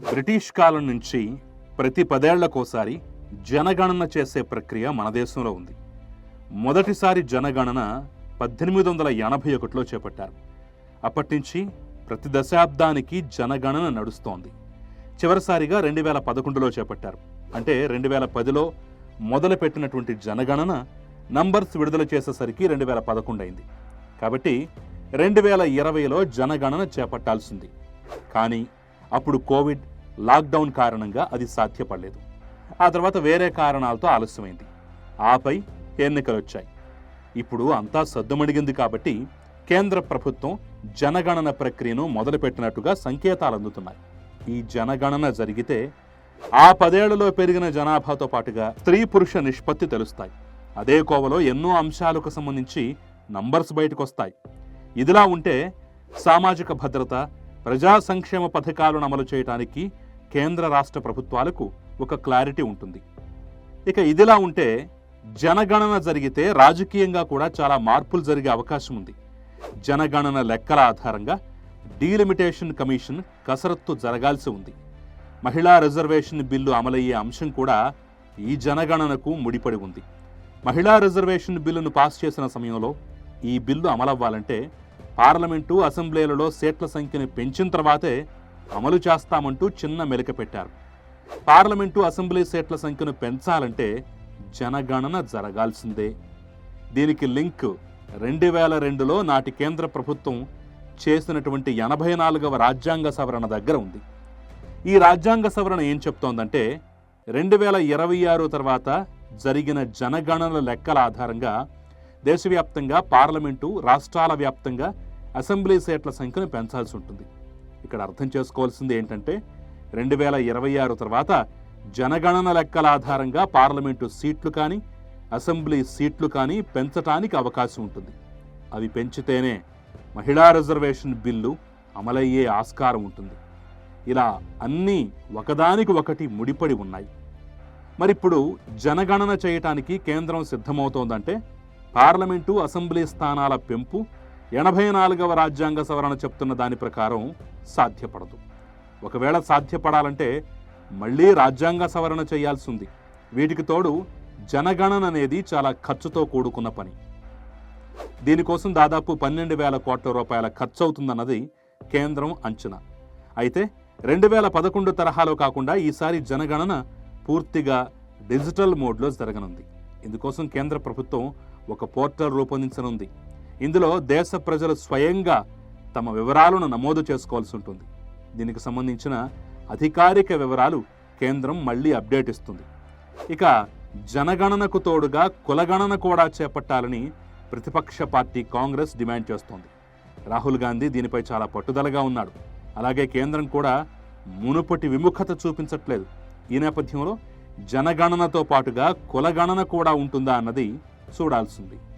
British కాలం నుంచి ప్రతి పదేళ్ళకోసారి జనగణన చేసే ప్రక్రియ మన దేశంలో ఉంది. మొదటిసారి జనగణన పద్దెనిమిది వందల ఎనభై ఒకటిలో చేపట్టారు. అప్పటి నుంచి ప్రతి దశాబ్దానికి జనగణన నడుస్తోంది. చివరిసారిగా రెండు వేల పదకొండులో చేపట్టారు. అంటే రెండు వేల పదిలో మొదలుపెట్టినటువంటి జనగణన నంబర్స్ విడుదల చేసేసరికి రెండు వేల పదకొండు అయింది కాబట్టి రెండు వేల ఇరవైలో జనగణన చేపట్టాల్సింది. కానీ అప్పుడు కోవిడ్ లాక్డౌన్ కారణంగా అది సాధ్యపడలేదు. ఆ తర్వాత వేరే కారణాలతో ఆలస్యమైంది. ఆపై ఎన్నికలు వచ్చాయి ఇప్పుడు అంతా సద్దుమణిగింది కాబట్టి కేంద్ర ప్రభుత్వం జనగణన ప్రక్రియను మొదలుపెట్టినట్టుగా సంకేతాలు అందుతున్నాయి. ఈ జనగణన జరిగితే ఆ పదేళ్ళలో పెరిగిన జనాభాతో పాటుగా స్త్రీ పురుష నిష్పత్తి తెలుస్తాయి. అదే కోవలో ఎన్నో అంశాలకు సంబంధించి నంబర్స్ బయటకు వస్తాయి ఇదిలా ఉంటే సామాజిక భద్రత ప్రజా సంక్షేమ పథకాలను అమలు చేయడానికి కేంద్ర రాష్ట్ర ప్రభుత్వాలకు ఒక క్లారిటీ ఉంటుంది. ఇక ఇదిలా ఉంటే జనగణన జరిగితే రాజకీయంగా కూడా చాలా మార్పులు జరిగే అవకాశం ఉంది. జనగణన లెక్కల ఆధారంగా డీలిమిటేషన్ కమిషన్ కసరత్తు జరగాల్సి ఉంది. మహిళా రిజర్వేషన్ బిల్లు అమలయ్యే అంశం కూడా ఈ జనగణనకు ముడిపడి ఉంది. మహిళా రిజర్వేషన్ బిల్లును పాస్ చేసిన సమయంలో ఈ బిల్లు అమలవ్వాలంటే పార్లమెంటు అసెంబ్లీలలో సీట్ల సంఖ్యను పెంచిన తర్వాతే అమలు చేస్తామంటూ చిన్న మెలిక పెట్టారు. పార్లమెంటు అసెంబ్లీ సీట్ల సంఖ్యను పెంచాలంటే జనగణన జరగాల్సిందే. దీనికి లింక్ రెండు వేల రెండులో నాటి కేంద్ర ప్రభుత్వం చేసినటువంటి ఎనభై నాలుగవ రాజ్యాంగ సవరణ దగ్గర ఉంది. ఈ రాజ్యాంగ సవరణ ఏం చెప్తోందంటే రెండు వేల ఇరవై ఆరు తర్వాత జరిగిన జనగణన లెక్కల ఆధారంగా దేశవ్యాప్తంగా పార్లమెంటు రాష్ట్రాల వ్యాప్తంగా అసెంబ్లీ సీట్ల సంఖ్యను పెంచాల్సి ఉంటుంది. ఇక్కడ అర్థం చేసుకోవాల్సింది ఏంటంటే రెండు వేల ఇరవై ఆరు తర్వాత జనగణన లెక్కల ఆధారంగా పార్లమెంటు సీట్లు కానీ అసెంబ్లీ సీట్లు కానీ పెంచటానికి అవకాశం ఉంటుంది. అవి పెంచితేనే మహిళా రిజర్వేషన్ బిల్లు అమలయ్యే ఆస్కారం ఉంటుంది. ఇలా అన్నీ ఒకదానికి ఒకటి ముడిపడి ఉన్నాయి. మరిప్పుడు జనగణన చేయటానికి కేంద్రం సిద్ధమవుతోందంటే పార్లమెంటు అసెంబ్లీ స్థానాల పెంపు ఎనభై నాలుగవ రాజ్యాంగ సవరణ చెప్తున్న దాని ప్రకారం సాధ్యపడదు. ఒకవేళ సాధ్యపడాలంటే మళ్ళీ రాజ్యాంగ సవరణ చేయాల్సి ఉంది వీటికి తోడు జనగణన అనేది చాలా ఖర్చుతో కూడుకున్న పని. దీనికోసం దాదాపు పన్నెండు వేల కోట్ల రూపాయల ఖర్చు అవుతుందన్నది కేంద్రం అంచనా. అయితే రెండు వేల పదకొండు తరహాలో కాకుండా ఈసారి జనగణన పూర్తిగా డిజిటల్ మోడ్లో జరగనుంది. ఇందుకోసం కేంద్ర ప్రభుత్వం ఒక పోర్టల్ రూపొందించనుంది. ఇందులో దేశ ప్రజలు స్వయంగా తమ వివరాలను నమోదు చేసుకోవాల్సి ఉంటుంది. దీనికి సంబంధించిన అధికారిక వివరాలు కేంద్రం మళ్ళీ అప్డేట్ ఇస్తుంది. ఇక జనగణనకు తోడుగా కులగణన కూడా చేపట్టాలని ప్రతిపక్ష పార్టీ కాంగ్రెస్ డిమాండ్ చేస్తోంది. రాహుల్ గాంధీ దీనిపై చాలా పట్టుదలగా ఉన్నాడు. అలాగే కేంద్రం కూడా మునుపటి విముఖత చూపించట్లేదు. ఈ నేపథ్యంలో జనగణనతో పాటుగా కులగణన కూడా ఉంటుందా అన్నది చూడాల్సింది